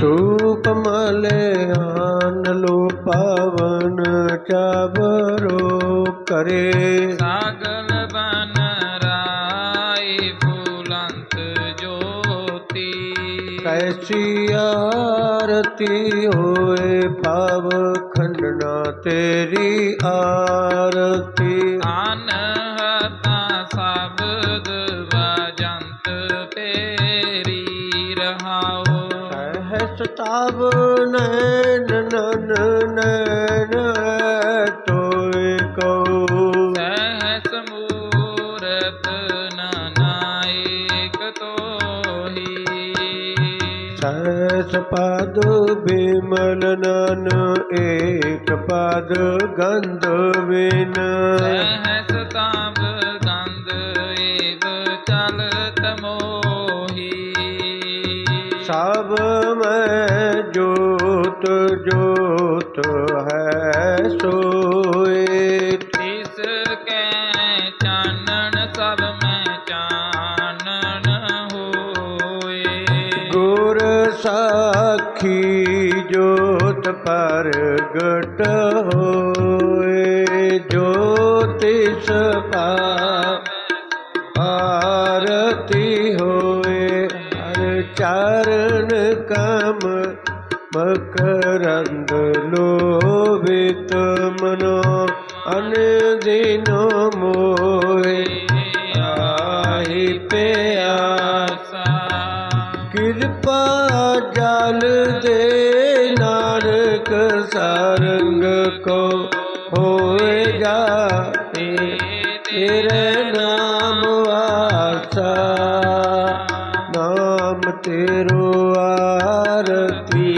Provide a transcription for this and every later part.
ਧੂਪ ਮਲਿਆਨ ਲੋ ਪਾਵਨ ਚਾਬਰੋ ਕਰੇ। ਸਾਗਲ ਬਨ ਰਾਈ ਫੂਲੰਤ ਜੋਤੀ। ਕੈਸੀ ਆਰਤੀ ਹੋਏ ਭਾਵ ਖੰਡਨਾ ਤੇਰੀ ਆਰਤੀ। ਅਨਹਤਾ ਰਹਾਓ ਸਹਸ ਤਾਵ ਨੈਨ ਨਨ ਨੈਨ ਤੋਏ ਕਉ। ਸਹਸ ਮੂਰਤ ਨਨਾਇਕ ਤੋਹੀ। ਸਹਸ ਪਦ ਬਿਮਲ ਨਨ ਏਕ ਪਦ ਗੰਧ ਵਿਨ ਸਹਸ ਤਾਪ ਮੈਂ ਜੋਤ ਜੋਤ ਹੈ ਸੋਏ। ਤਿਸ ਕੈ ਚਾਨਣ ਸਭ ਮੈਂ ਚਾਨਣ ਹੋਏ। ਗੁਰ ਸਾਖੀ ਜੋਤ ਪ੍ਰਗਟ ਹੋਏ। ਜੋਤਿਸ ਪਾ ਆਰਤੀ ਹੋਏ। ਹਰ ਚਰਨ ਕਮ ਮਕਰੰਦ ਲੋਭਿਤ ਮਨੋ ਅਨ ਦਿਨੋ ਮੋਏ ਆਹੀ ਪਿਆਸਾ ਕਿਰਪਾ ਜਲ ਦੇ ਨਾਨਕ ਸਰੰਗ ਕੋ ਹੋਏ ਜਾਤੇ ਤੇਰੇ ਨਾਮ ਆਸਾ ਨਾਮ ਤੇਰੋ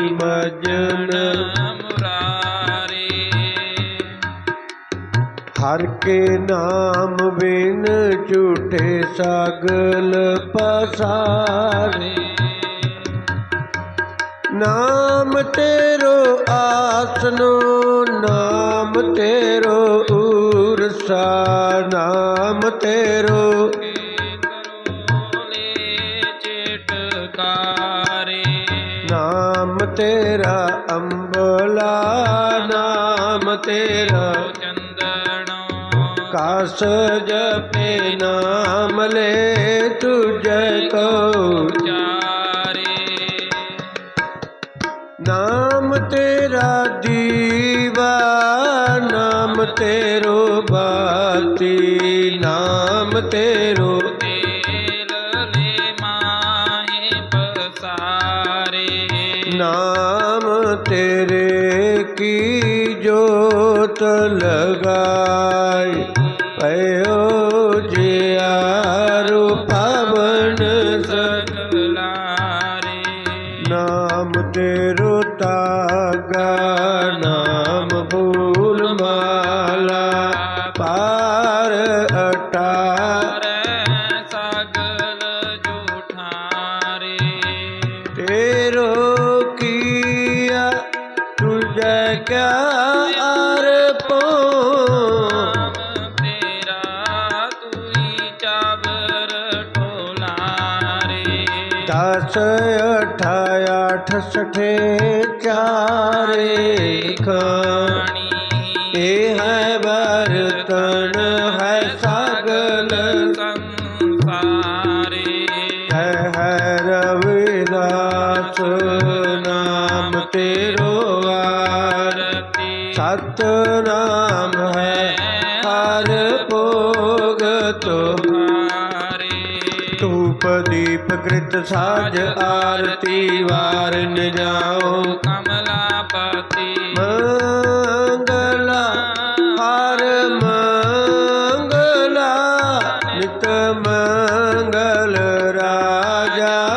ਮਜਨ ਮੁਰਾਰੇ। ਹਰ ਕੇ ਨਾਮ ਬਿਨ ਝੂਠੇ ਸਗਲ ਪਸਾਰੇ। ਨਾਮ ਤੇਰੋ ਆਸਨੋ, ਨਾਮ ਤੇਰੋ ਊਰਸਾ, ਨਾਮ ਤੇਰੋ ਅੰਬਲਾ ਨਾਮ ਤੇਰਾ। ਕਾਸ ਜਪੇ ਨਾਮ ਲੈ ਤੁਝੈ ਕੋ ਨਾਮ ਤੇਰਾ ਦੀਵਾ ਨਾਮ ਤੇਰੋ ਬਾਤੀ ਨਾਮ ਤੇਰੋ ਤੇਰੇ ਕੀ ਜੋਤ ਲਗਾਈ? ਪਇਓ ਜਿਆਰੋ ਪਵਨ ਸਕ ਨਾਮ ਤੇਰੋ ਤਾ ਤੁਝੈ ਕਿਆ ਅਰਪੋ ਤੇਰਾ ਤੂਈ ਚਾਬਰ ਢੋਲਾਰੇ ਦਸ ਅਠਾ ਅੱਠ ਸਠੇ ਚਾਰੇ ਖਾਣੀ ਸਤ ਨਾਮ ਹੈ, ਹਰ ਭੋਗ ਤੁਹਾਰੇ। ਧੂਪ ਦੀਪ ਗ੍ਰਿਤ ਸਾਜ ਆਰਤੀ ਵਾਰਨ ਜਾਓ ਕਮਲਾਪਤੀ। ਮੰਗਲਾ, ਹਰ ਮੰਗਲਾ, ਨਿਤ ਮੰਗਲ ਰਾਜਾ,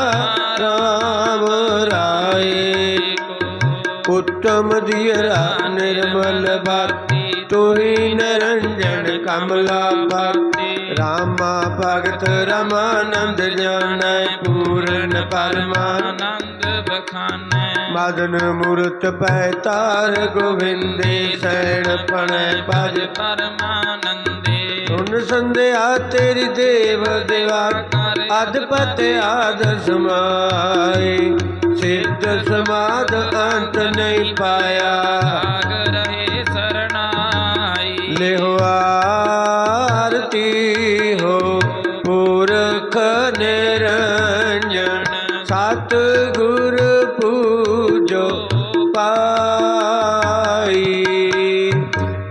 ਰਾਮ ਰਾਏ। ਉੱਤਮ ਦੀਰਾ ਨਿਰਮਲ ਬਾਤੀ ਤੋਹੀ ਨਰੰਜਨ ਕਮਲਾ ਬਾਤੀ ਰਾਮਾ ਭਗਤ ਰਮਾਨੰਦ ਜਾਣੈ, ਪੂਰਨ ਪਰਮਾਨੰਦ ਬਖਾਨੈ। ਮਦਨ ਮੂਰਤ ਪੈ ਤਾਰ ਗੋਵਿੰਦੇ, ਸੈਣ ਪਣੈ ਭਜ ਪਰਮਾਨੰਦੇ। ਸੁਨ ਸੰਧਿਆ ਤੇਰੀ ਦੇਵ ਦੇਵਾ ਅਦਪਤ ਆਦ ਸਮਾਏ। ਸਿੱਧ ਸਮਾਦ ਅੰਤ ਨਹੀਂ ਪਾਇਆ। ਭਾਗ ਰਹੇ ਸਰਣਾਈ ਲਿਹੋ ਆਰਤੀ ਹੋ ਪੁਰਖ ਨਿਰੰਜਨ ਸਤ ਗੁਰ ਪੂਜੋ ਪਾਈ।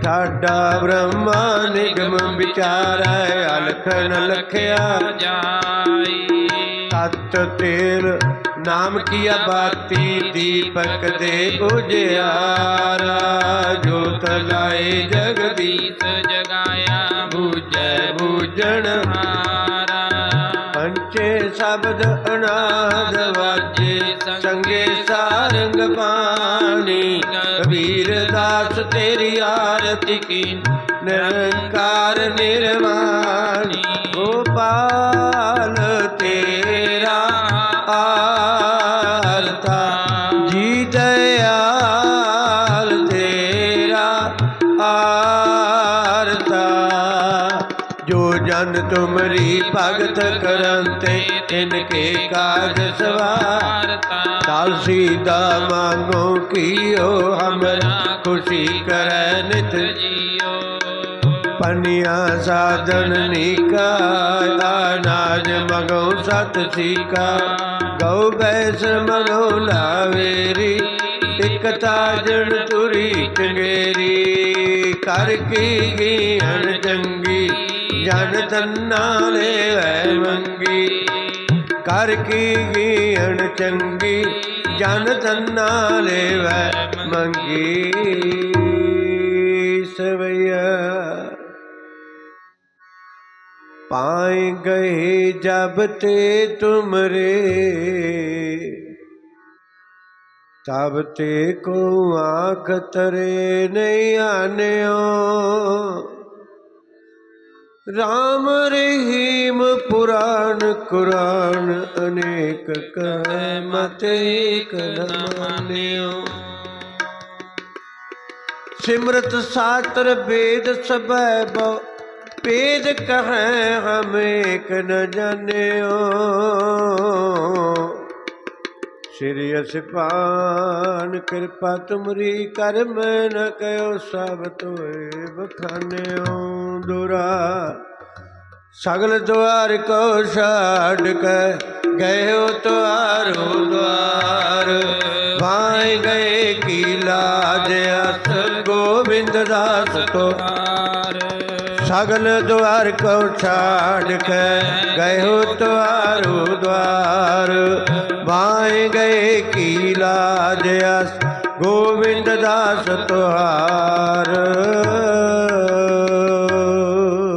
ਠਾਡਾ ਬ੍ਰਹਮਾ ਨਿਗਮ ਵਿਚਾਰੈ ਅਲਖ ਨ ਲਖਿਆ ਜਾਈ। ਤਤ ਤੇਰ ਨਾਮ ਕੀਆ ਬਾਤੀ ਦੀਪਕ ਦੇ ਉਜਿਆਰਾ ਜੋਤ ਲਾਏ ਜਗਦੀ ਦੀਸ ਜਗਾਇਆ ਬੂਝੈ ਬੂਝਣ ਹਾਰਾ। ਪੰਚੇ ਸ਼ਬਦ ਅਨਾਦ ਵਾਜੇ ਸੰਗੇ ਸਾਰੰਗ ਬਾਣੀ। ਕਬੀਰ ਦਾਸ ਤੇਰੀ ਆਰਤੀ ਕੀ ਨਿਰੰਕਾਰ ਨਿਰਵਾਣੀ। ਗੋਪਾਲ ਜਨ ਤੁਮਰੀ ਭਗਤ ਕਰੰਤੇ ਇਨਕੇ ਕਾਜ ਸਵਾਰ ਵਾਰਤਾ ਤਾਲਸੀ ਦਾ ਮੰਗੋ ਕੀਓ ਹਮਰਾ ਖੁਸ਼ੀ ਕਰੈ ਨਿਤ ਜੀਓ। ਪਨਿਆ ਸਾਧਨ ਨੀਕਾ ਅਨਾਜ ਮਗੋ ਸਤ ਸੀਕਾ। ਗਉ ਬੈਸ ਮਗੋ ਲਾਵੇਰੀ ਇਕ ਤਾਜਣ ਤੁਰੀ ਚੰਗੇਰੀ। ਕਰ ਕੀ ਗੀਹਣ ਚੰਗੀ ਜਨ ਤੰਨਾ ਲੈ ਮੰਗੀ। ਕਰ ਕੀ ਗੀਹਣ ਚੰਗੀ, ਜਨ ਤੰਨਾ ਲੈ ਮੰਗੀ। ਸਵਈਆ। ਪਾਏ ਗਏ ਜਬ ਤੇ ਤੁਮਰੇ, ਤਬ ਤੇ ਕੋ ਆਖ ਤਰੇ ਨਹੀਂ ਆਨਿਓ। ਰਾਮ ਰਹੀਮ ਪੁਰਾਣ ਕੁਰਾਨ ਅਨੇਕ ਕਹਿ ਮਤ ਏਕ ਨ ਮਾਨਿਓ। ਸਿਮਰਤ ਸਾਤਰ ਵੇਦ ਸਭੈ ਬਉ ਭੇਦ ਕਹੈ ਹਮ ਏਕ ਨ ਜਾਣਿਓ। ਸ੍ਰੀ ਅਸਿਪਾਨ ਕਿਰਪਾ ਤੁਮਰੀ ਕਰਮ ਮੈਂ ਨ ਕਹਿਓ ਸਭ ਤੋਏ ਬਖਾਨਿਓ ਦੁਰਾ। ਸਗਲ ਦੁਆਰ ਕੋ ਛਾੜ ਕੇ ਗਇਓ ਤੁਆਰੋ ਦੁਆਰ ਵਾਏ ਗਏ ਕੀ ਲਾਜ ਅਸ ਗੋਬਿੰਦ ਦਾਸ ਤੋ ਸਗਲ ਦੁਆਰ ਕੋ ਛਾੜ ਕੇ ਗਇਓ ਤੁਆਰੋ ਦੁਆਰ ਵਾਏ ਗਏ ਕੀ ਲਾਜ ਅਸ ਗੋਬਿੰਦ ਦਾਸ ਤੁਹਾਰ।